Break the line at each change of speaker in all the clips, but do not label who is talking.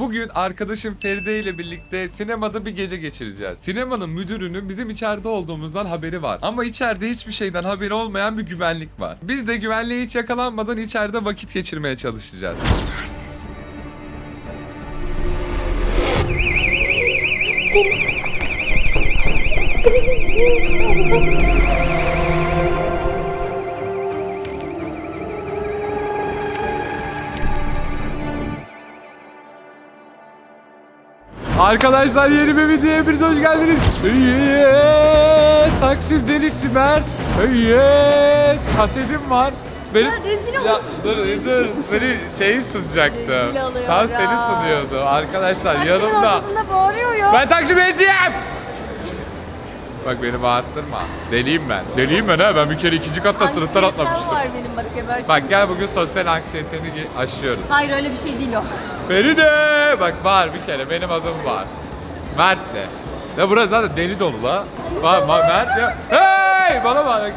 Bugün arkadaşım Feride ile birlikte sinemada bir gece geçireceğiz. Sinemanın müdürünün bizim içeride olduğumuzdan haberi var. Ama içeride hiçbir şeyden haberi olmayan bir güvenlik var. Biz de güvenliğe hiç yakalanmadan içeride vakit geçirmeye çalışacağız. Arkadaşlar yeni bir videoya hepiniz hoş geldiniz. Yes! Taksim Deli Siber. Yes! Kasetim var. Benim...
Ya rezil
Ya dur dur seni şeyi sunacaktım.
Rezil
Tam seni
ya.
sunuyordu arkadaşlar
Taksinin
yanımda.
ortasında bağırıyor ya.
Ben taksimciyim. Bak beni bağırttırma. Deliyim ben. Deliyim ben ha. Ben bir kere ikinci katta sınıftan
Anksiyetem
atlamıştım.
var benim bak gebertim.
Bak gel bugün sosyal anksiyeteni ge- aşıyoruz.
Hayır öyle bir şey değil o.
Feride! Bak var bir kere benim adım var. Mert de. Ya burası zaten deli dolu la. Var, var Mert ya. Hey! Bana bak.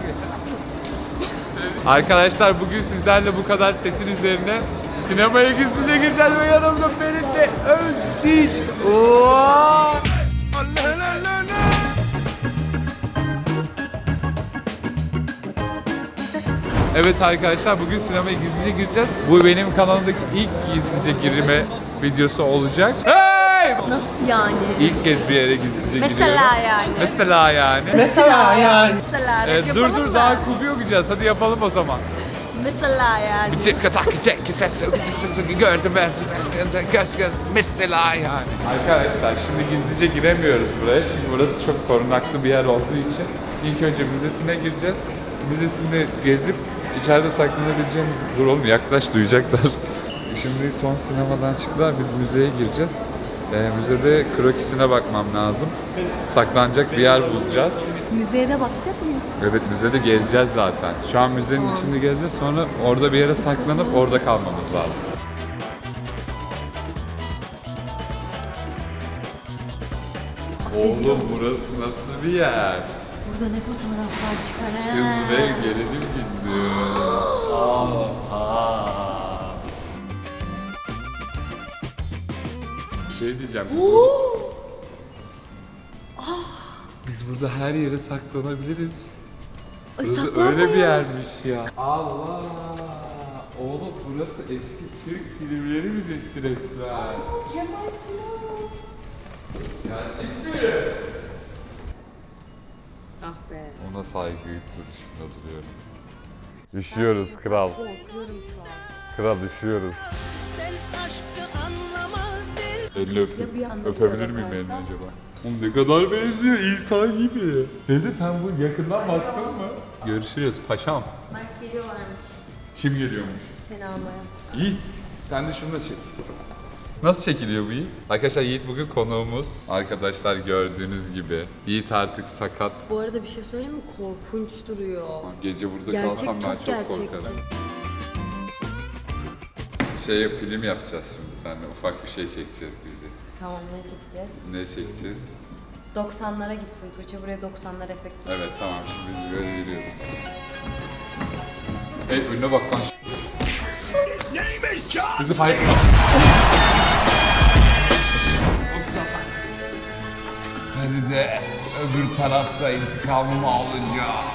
Arkadaşlar bugün sizlerle bu kadar sesin üzerine sinemaya gizlice gireceğiz ve yanımda Feride Özdiç. Oo! Evet arkadaşlar bugün sinemaya gizlice gireceğiz. Bu benim kanalımdaki ilk gizlice girme videosu olacak. Hey!
Nasıl yani?
İlk kez bir yere gizlice
Mesela
giriyorum.
yani.
Mesela yani.
Mesela yani. Mesela
Ee,
rap
dur
yapalım
dur
mı?
daha kubi okuyacağız. Hadi yapalım o zaman.
Mesela yani.
Bir çek katak çek keset gördüm ben göz göz mesela yani. Arkadaşlar şimdi gizlice giremiyoruz buraya çünkü burası çok korunaklı bir yer olduğu için ilk önce müzesine gireceğiz. Müzesinde gezip içeride saklanabileceğimiz dur oğlum yaklaş duyacaklar. Şimdi son sinemadan çıktılar biz müzeye gireceğiz. Ee, müzede krokisine bakmam lazım. Saklanacak bir yer bulacağız.
Müzeye de bakacak mıyız?
Evet müzede gezeceğiz zaten. Şu an müzenin içinde gezeceğiz sonra orada bir yere saklanıp orada kalmamız lazım. Oğlum burası nasıl bir yer?
Burada ne fotoğraflar çıkar ha?
Kız ve gelelim. Aha. Bir şey diyeceğim. Biz burada her yere saklanabiliriz.
Ay,
Burası
saklanma
öyle bir
ya.
yermiş ya. Allah! Oğlum burası eski Türk filmleri müzesi resmen.
Kemal Sunal.
Gerçekten.
Ah
saygı duruşunda duruyorum. Üşüyoruz kral.
Korkuyorum şu an.
Kral üşüyoruz.
Sen aşkı anlamaz
Elini öp.
Ya bir anda
Öpebilir miyim elini acaba? Oğlum ne kadar benziyor İltan gibi. Dedi sen bu yakından baktın mı? Görüşürüz paşam.
Mert geliyorlarmış
Kim geliyormuş?
seni almaya.
Yiğit sen de şunu da çek. Nasıl çekiliyor bu Yiğit? Arkadaşlar Yiğit bugün konuğumuz. Arkadaşlar gördüğünüz gibi. Yiğit artık sakat.
Bu arada bir şey söyleyeyim mi? Korkunç duruyor.
Gece burada
Gerçek,
kalsam ben
çok
çok
gerçekçi.
korkarım. Şey film yapacağız şimdi seninle. Ufak bir şey çekeceğiz dizi.
Tamam ne çekeceğiz?
Ne çekeceğiz?
90'lara gitsin. Tuğçe buraya 90'lar efekt.
Evet tamam şimdi biz böyle yürüyoruz. Hey önüne bak lan.
His name is John
Hadi de öbür tarafta intikamımı alacağım.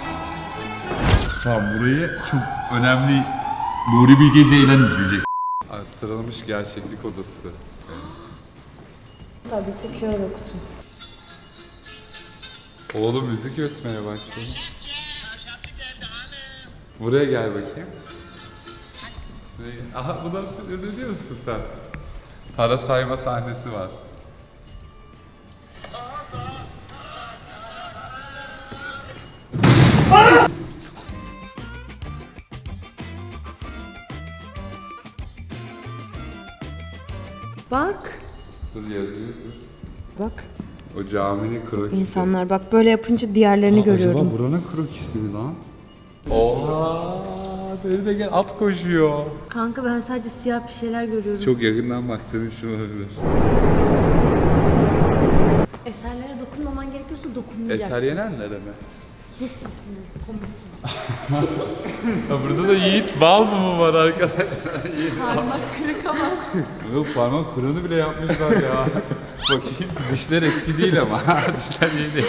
Tamam burayı çok önemli Nuri Bilge Ceylan izleyecek. Arttırılmış gerçeklik odası.
Tabii çekiyor kutu.
Oğlum müzik ötmeye başladı. Buraya gel bakayım. Aha bunu hatırlıyor musun sen? Para sayma sahnesi var.
Bak.
Dur yazıyor dur.
Bak.
O caminin krokisi.
İnsanlar bak böyle yapınca diğerlerini
Aa,
görüyorum.
Acaba buranın krokisi mi lan? Oha! Beni de gel at koşuyor.
Kanka ben sadece siyah bir şeyler görüyorum.
Çok yakından baktığın için olabilir.
Eserlere dokunmaman gerekiyorsa dokunmayacaksın.
Eser Yener'lere mi? Ha, burada da Yiğit bal mı var arkadaşlar? Yiğit
Parmak kırık ama.
Yok parmak kırığını bile yapmışlar ya. Bakayım dişler eski değil ama. dişler yeni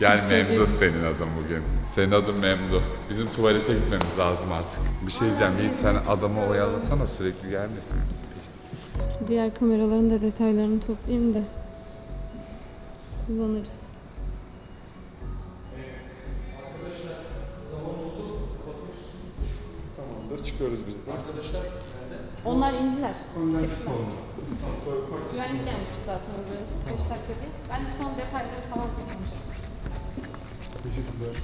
Gel Memduh senin adın bugün. Senin adın Memduh. Bizim tuvalete gitmemiz lazım artık. Bir şey diyeceğim Yiğit sen adamı oyalasana sürekli gelmesin.
Diğer kameraların da detaylarını toplayayım da kullanırız.
Tamamdır çıkıyoruz biz de.
Onlar indiler. Çıktılar. Güvenlik gelmişti zaten az önce. 5 dakika değil. Ben de son detayları falan konuşacağım.
Teşekkürler.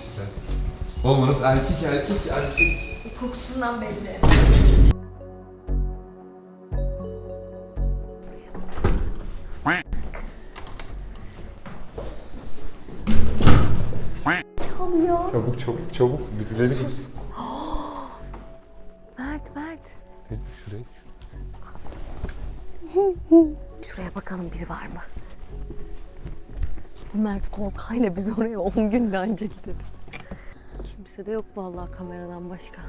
İşte. Orası erkek erkek erkek.
Kokusundan belli.
Çabuk çabuk çabuk birileri git.
Mert Mert.
Şuraya.
Şuraya bakalım biri var mı? Mert korkayla biz oraya 10 günde anca gideriz. Kimse de yok vallahi kameradan başka.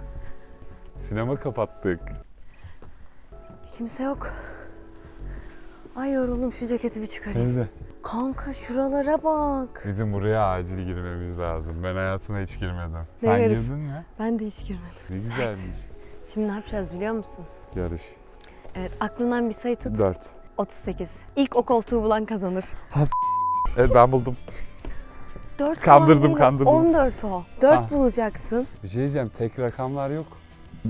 Sinema kapattık.
Kimse yok. Ay yoruldum şu ceketi bir çıkarayım.
Nerede?
Kanka şuralara bak.
Bizim buraya acil girmemiz lazım. Ben hayatına hiç girmedim.
Ne
Sen girdin mi?
Ben de hiç girmedim.
Ne güzelmiş.
Şimdi ne yapacağız biliyor musun?
Yarış.
Evet aklından bir sayı tut.
4.
38. İlk o koltuğu bulan kazanır.
Evet ben buldum.
4
Kandırdım, kandırdım.
14 o. 4
Ah.
bulacaksın.
Bir şey diyeceğim tek rakamlar yok.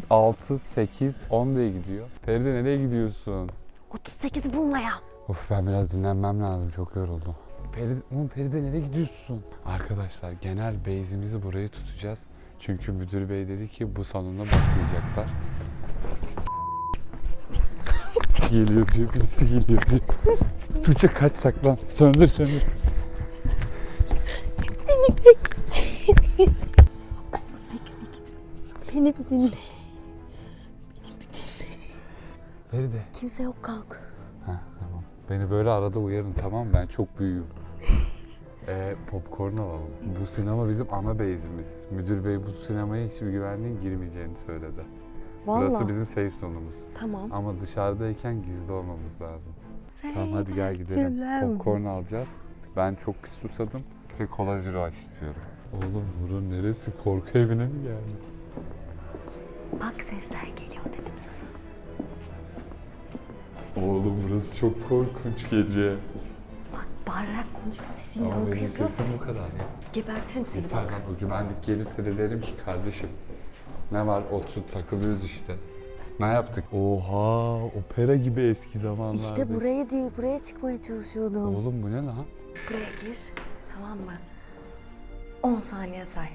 6, 8, 10 diye gidiyor. Feride nereye gidiyorsun?
38 bulmaya.
Of ben biraz dinlenmem lazım çok yoruldum. Feride, oğlum Feride nereye gidiyorsun? Arkadaşlar genel base'imizi buraya tutacağız. Çünkü müdür bey dedi ki bu salonda başlayacaklar. Geliyor diyor, birisi geliyor diyor. Tuğçe kaç saklan. Söndür söndür.
38 Beni bir dinle.
Feride.
Kimse yok kalk.
Ha tamam. Beni böyle arada uyarın tamam mı? Ben çok büyüğüm. Ee, popcorn alalım. Bu sinema bizim ana base'imiz. Müdür bey bu sinemaya hiçbir güvenliğin girmeyeceğini söyledi. Burası
Vallahi.
bizim safe zonumuz.
Tamam.
Ama dışarıdayken gizli olmamız lazım. Tamam hadi gel gidelim.
Selam.
Popcorn alacağız. Ben çok pis susadım ve kola zero istiyorum. Oğlum burun neresi? Korku evine mi geldi?
Bak sesler geliyor dedim sana.
Oğlum burası çok korkunç gece.
Bak bağırarak konuşma sesin yankı
sesim
yapıyor.
bu kadar ya.
Gebertirim seni
Yeter
bak.
o güvenlik gelirse de derim ki kardeşim ne var oturup takılıyoruz işte. Ne yaptık? Oha opera gibi eski zamanlarda.
İşte buraya değil, buraya çıkmaya çalışıyordum.
Oğlum bu ne lan?
Buraya gir, tamam mı? 10 saniye say.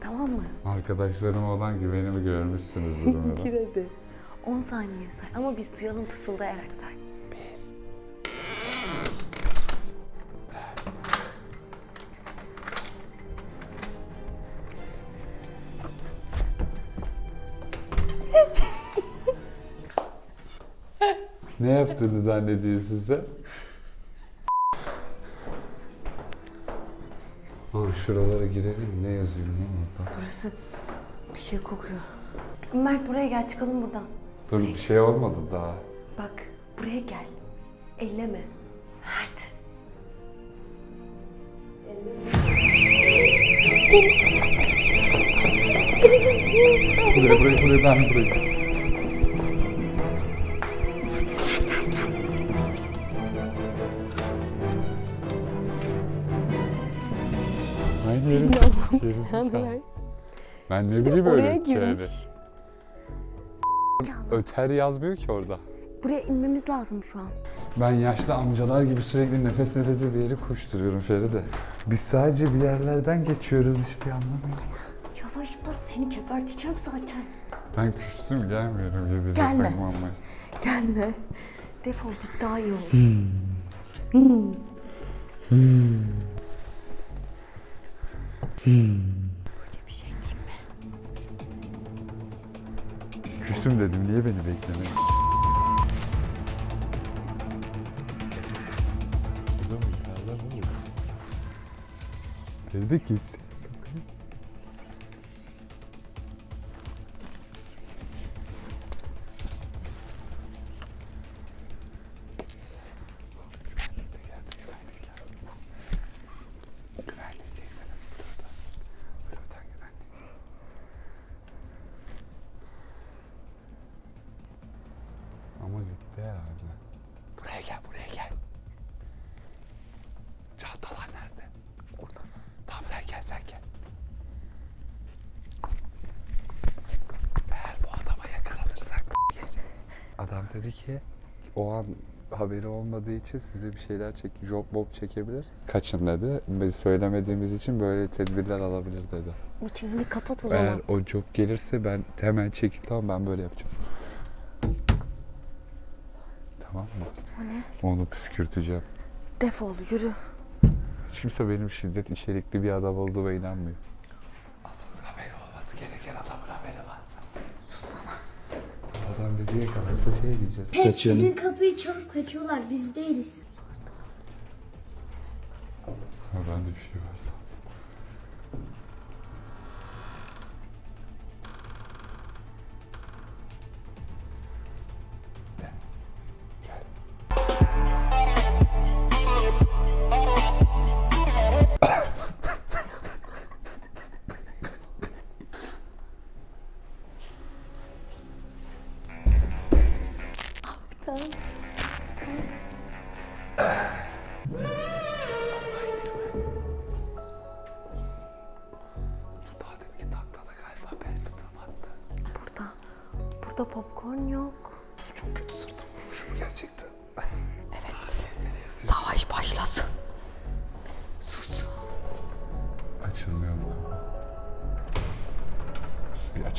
Tamam mı?
Arkadaşlarıma olan güvenimi görmüşsünüzdür umarım.
Gir hadi. 10 saniye say ama biz duyalım fısıldayarak say.
Ne yaptığını zannediyorsun sen? Aa, şuralara girelim. Ne yazıyor lan orada?
Burası bir şey kokuyor. Mert buraya gel çıkalım buradan.
Dur bir şey olmadı daha.
Bak buraya gel. Elleme. Mert.
Buraya buraya buraya ben buraya. Aynı Gerizekalı. Ben ne bileyim öyle öteceğini. Öter yazmıyor ki orada.
Buraya inmemiz lazım şu an.
Ben yaşlı amcalar gibi sürekli nefes nefese bir yere koşturuyorum Feride. Biz sadece bir yerlerden geçiyoruz hiçbir anlamıyorum.
Yavaş bas seni geberteceğim zaten.
Ben küstüm gelmiyorum gezecek
Gelme.
bakmamaya.
Gelme. Defol git daha iyi olur. Böyle bir şey diyeyim mi?
Küstüm dedim niye beni beklemedin? Burada mı Adam dedi ki o an haberi olmadığı için size bir şeyler çek, job bob çekebilir. Kaçın dedi. Biz söylemediğimiz için böyle tedbirler alabilir dedi.
Çeneni kapat o zaman.
Eğer o job gelirse ben hemen çekil tamam ben böyle yapacağım. Tamam mı?
O ne?
Onu püskürteceğim.
Defol yürü.
Hiç kimse benim şiddet içerikli bir adam olduğuma inanmıyor. Asıl haberi olması gereken adamın haberi var.
Susana.
Adam bizi yakalarsa şey diyeceğiz.
Hep sizin kapıyı çalıp kaçıyorlar. Biz değiliz.
Ha, bende bir şey var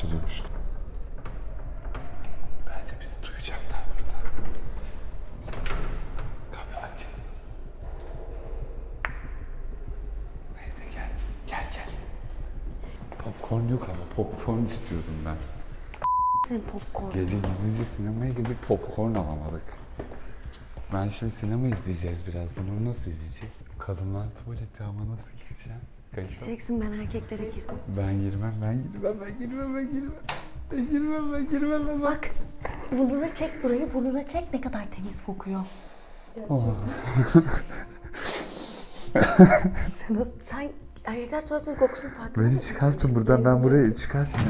Bir açılıyormuş. Bence bizi duyacaklar burada. Kapı aç. Neyse gel. Gel gel. Popcorn yok ama popcorn istiyordum ben.
Sen popcorn.
Gece gizlice sinemaya gidip popcorn alamadık. Ben şimdi sinema izleyeceğiz birazdan. Onu nasıl izleyeceğiz? Kadınlar tuvaleti ama nasıl gireceğim? Kayıt
Gireceksin ben erkeklere girdim.
Ben girmem, ben girmem, ben girmem, ben girmem. Ben girmem, ben girmem, ben
Bak burnuna çek burayı burnuna çek ne kadar temiz kokuyor. sen nasıl sen erkekler tuvaletinin kokusunu farkında
Beni
mısın?
çıkartın buradan, ben buraya çıkartın.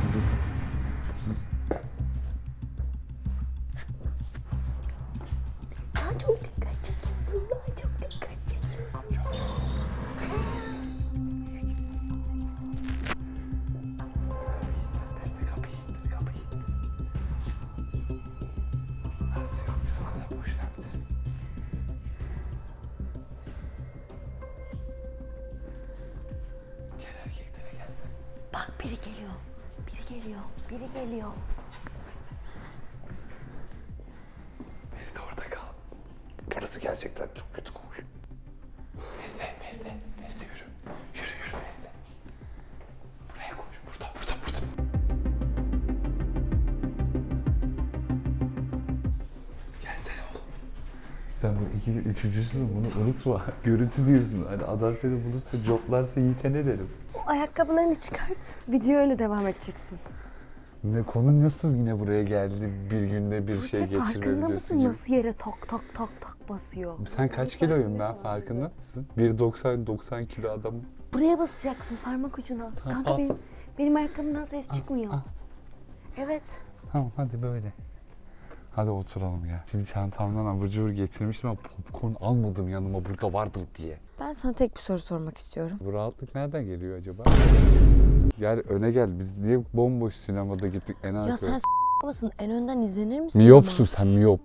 Gerçekten çok kötü kokuyor. Feride, Feride, Feride yürü. Yürü, yürü Feride. Buraya koş, burada, burada, burada. Gelsene oğlum. Sen bu iki, üçüncüsün bunu unutma. Görüntü diyorsun. Hani adam seni bulursa, coplarsa Yiğit'e ne derim?
O ayakkabılarını çıkart. Video öyle devam edeceksin.
Ne, konu nasıl yine buraya geldi bir günde bir şey
Tuğçe
geçirme
farkında
videosu
mısın
gibi?
nasıl yere tak tak tak tak basıyor?
Sen kaç kiloyum ben farkında mısın? 1.90 90 kilo adam.
Buraya basacaksın parmak ucuna. Kanka
al.
benim benim ayakkabımdan ses çıkmıyor.
al.
Evet.
Tamam hadi böyle. Hadi oturalım ya. Şimdi çantamdan abur cubur getirmiştim ama popcorn almadım yanıma burada vardır diye.
Ben sana tek bir soru sormak istiyorum.
Bu rahatlık nereden geliyor acaba? Gel öne gel. Biz niye bomboş sinemada gittik en
Ya
arkaya?
sen s- mısın? En önden izlenir misin?
Miyopsun
ama?
sen miyop.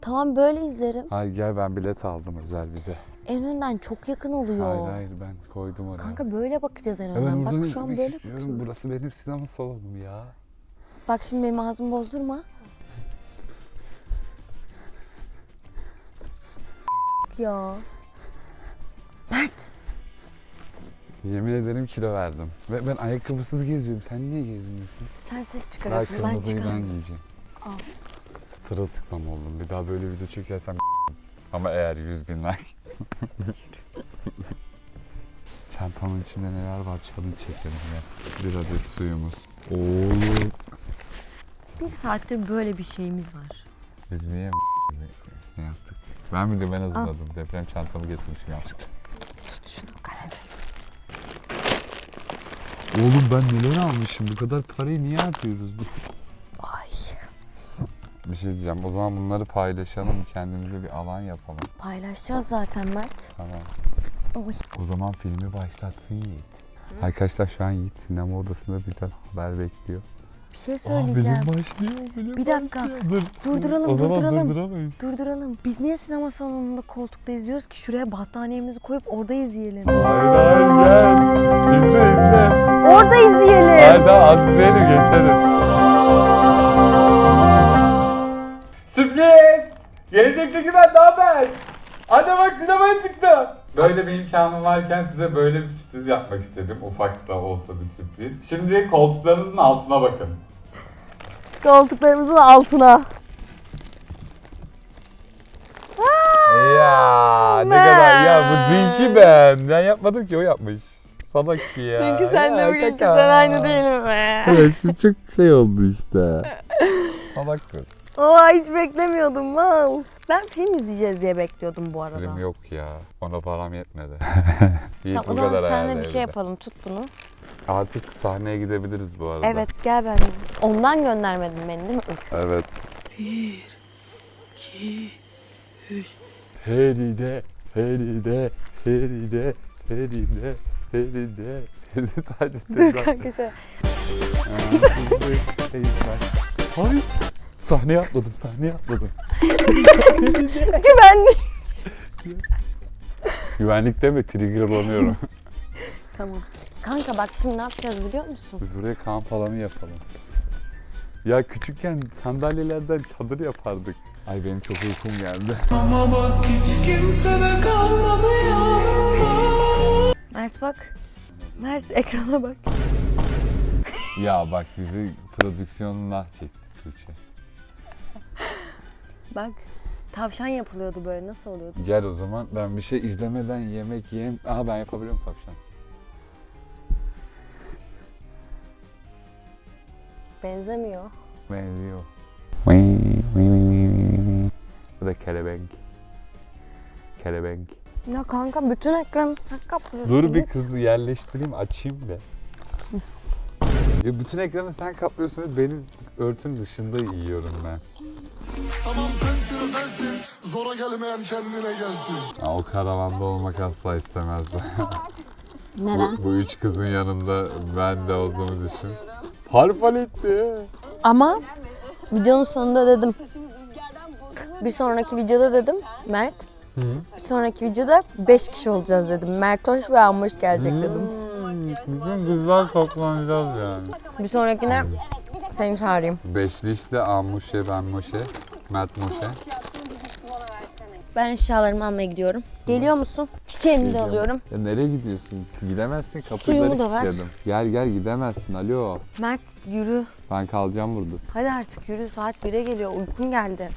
Tamam böyle izlerim.
Hayır gel ben bilet aldım özel bize.
En önden çok yakın oluyor.
Hayır hayır ben koydum oraya.
Kanka böyle bakacağız en
Ya
önden.
buradan
Bak şu an böyle
istiyorum.
bakıyorum.
Burası benim sinema salonum ya.
Bak şimdi benim ağzımı bozdurma. Ya. Mert.
Yemin ederim kilo verdim. Ve ben ayakkabısız geziyorum. Sen niye gezmiyorsun?
Sen ses
Ben
çıkarasın ben
kırmızıyı ben
çıkarım.
giyeceğim.
Al.
Sırılsıklam oldum. Bir daha böyle video çekersem Ama eğer 100 bin like. Çantamın içinde neler var çalın çekelim ya. Bir adet suyumuz. Oğlum.
Bir saattir böyle bir şeyimiz var.
Biz niye ne yaptık? Ben bile ben hazırladım. Deprem çantamı getirmişim yanlışlıkla.
Tut şunu kalede.
Oğlum ben neler almışım? Bu kadar parayı niye harcıyoruz?
Ay.
Bir şey diyeceğim. O zaman bunları paylaşalım. Kendimize bir alan yapalım.
Paylaşacağız zaten Mert.
Tamam.
Oy.
O zaman filmi başlatsın Yiğit. Arkadaşlar şu an Yiğit sinema odasında bizden haber bekliyor.
Bir şey
Aa,
söyleyeceğim.
film başlıyor,
Bir dakika.
başlıyor. Dur,
Durduralım, durduralım. Durduralım. Biz niye sinema salonunda koltukta izliyoruz ki? Şuraya battaniyemizi koyup orada izleyelim.
Hayır hayır gel. İzle izle.
Orada izleyelim.
Hadi az izleyelim geçeriz. Sürpriz! Gelecekteki ben ne haber? Anne bak sinemaya çıktım. Böyle bir imkanım varken size böyle bir sürpriz yapmak istedim. Ufak da olsa bir sürpriz. Şimdi koltuklarınızın altına bakın.
Koltuklarımızın altına.
Ya ne
Aman.
kadar ya bu dünkü ben. Ben yapmadım ki o yapmış. Salak ya.
Çünkü senle
Ya,
bugünkü
kaka.
sen aynı değil mi?
Evet şu çok şey oldu işte. Salak kız.
Oha hiç beklemiyordum mal. Ben film izleyeceğiz diye bekliyordum bu arada.
Film yok ya. Ona param yetmedi. İyi
Tamam,
bu
o zaman
kadar
seninle bir
ayarlayabilirim.
şey yapalım. Tut bunu.
Artık sahneye gidebiliriz bu arada.
Evet gel benimle. Ondan göndermedin beni değil mi?
Evet. Feride, Feride, Feride, Feride, Feride, Feride Taceddin.
Dur kanka şey.
Hayır. Sahneye atladım, sahneye atladım.
Güvenli.
Güvenlikte mi? Triggerlanıyorum.
Tamam. Kanka bak şimdi ne yapacağız biliyor musun?
Biz buraya kamp alanı yapalım. Ya küçükken sandalyelerden çadır yapardık. Ay benim çok uykum geldi.
Mert bak. Mert ekrana bak.
ya bak bizi prodüksiyonuna çekti Tuğçe.
Bak. Tavşan yapılıyordu böyle nasıl oluyordu?
Gel o zaman ben bir şey izlemeden yemek yiyeyim. Aha ben yapabiliyorum tavşan.
Benzemiyor.
Benziyor. Bu da kelebek. Kelebek.
Ya kanka bütün ekranı sen kaplıyorsun.
Dur bir kızı yerleştireyim açayım be. Ya bütün ekranı sen kaplıyorsun benim örtün dışında yiyorum ben.
Tamam sensin o sensin Zora gelmeyen kendine gelsin
Ya, o karavanda olmak asla istemezdim.
Neden?
bu, bu üç kızın yanında ben de olduğumu düşün. Parpal etti.
Ama videonun sonunda dedim. Bir sonraki videoda dedim Mert. Bir sonraki videoda 5 kişi olacağız dedim. Mert hoş ve Amoş gelecek dedim.
Bütün kızlar toplanacağız yani.
Bir sonrakine seni çağırayım.
Beşli işte Amuşe, ben Moşe, Mert Moşe.
Ben eşyalarımı almaya gidiyorum. Geliyor musun? Çiçeğimi de
Geliyorum.
alıyorum.
Ya nereye gidiyorsun? Gidemezsin
Suyumu
kapıları
da ver.
kilitledim. Gel gel gidemezsin alo.
Mert yürü.
Ben kalacağım burada.
Hadi artık yürü saat 1'e geliyor. Uykun geldi.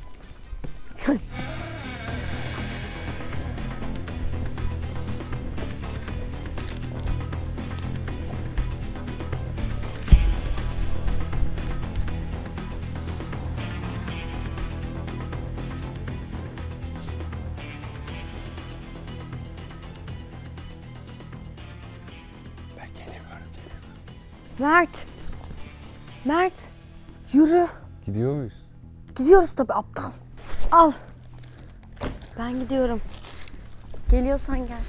Mert. Mert. Yürü.
Gidiyor muyuz?
Gidiyoruz tabii aptal. Al. Ben gidiyorum. Geliyorsan gel.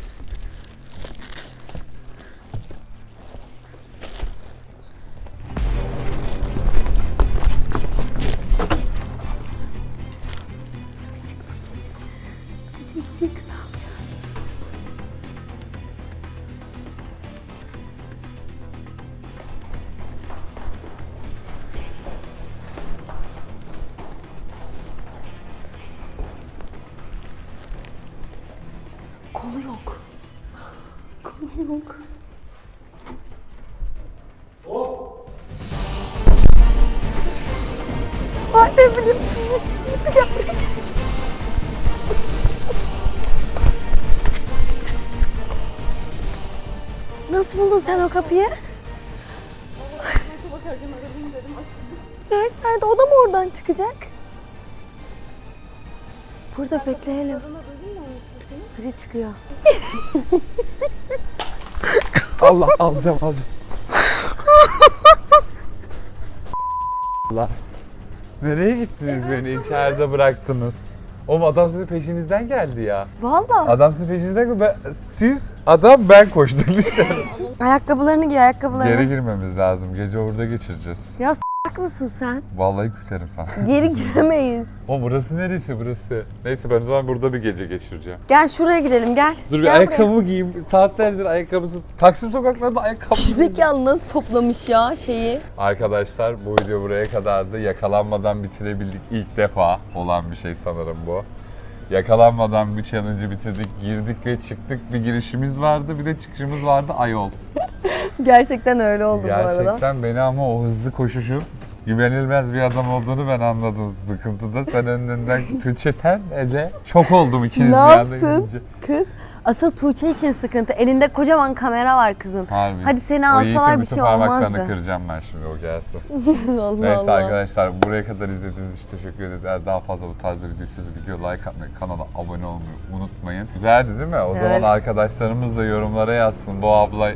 Kolu yok. Kolu yok. Madem biliyorsun hepsini yapacağım. Nasıl buldun sen o kapıyı? Nerede, nerede? O da mı oradan çıkacak? Burada bekleyelim. Biri çıkıyor.
Allah alacağım alacağım. Allah. Nereye gittiniz beni içeride bıraktınız? Oğlum adam sizin peşinizden geldi ya.
Vallahi.
Adam sizin peşinizden geldi. Ben, siz adam ben koştum dışarı.
Ayakkabılarını giy ayakkabılarını.
Geri girmemiz lazım. Gece orada geçireceğiz.
Ya s**k mısın sen?
Vallahi küserim sana.
Geri giremeyiz.
O burası neresi burası? Neyse ben o zaman burada bir gece geçireceğim.
Gel şuraya gidelim gel.
Dur bir
Gel
ayakkabımı giyeyim. Saatlerdir ayakkabısız. Taksim sokaklarında ayakkabı.
buraya. Zekalı nasıl toplamış ya şeyi?
Arkadaşlar bu video buraya kadardı. Yakalanmadan bitirebildik ilk defa olan bir şey sanırım bu. Yakalanmadan bir challenge'ı bitirdik, girdik ve çıktık. Bir girişimiz vardı, bir de çıkışımız vardı ayol.
Gerçekten öyle oldu bu arada.
Gerçekten beni ama o hızlı koşuşun güvenilmez bir adam olduğunu ben anladım sıkıntıda. Sen önünden Tuğçe sen Ece. Çok oldum ikiniz
Ne
bir anda
yapsın? Kız asıl Tuğçe için sıkıntı. Elinde kocaman kamera var kızın.
Harbi.
Hadi seni
O
alsalar
Yiğit'in
bir
bütün
şey
parmaklarını
olmazdı.
kıracağım ben şimdi o gelsin.
Allah
Neyse
Allah.
arkadaşlar buraya kadar izlediğiniz için teşekkür ederiz. Eğer daha fazla bu tarzda video istiyorsanız video like atmayı, kanala abone olmayı unutmayın. Güzeldi değil mi? O
Evet.
zaman arkadaşlarımız da yorumlara yazsın. Bu abla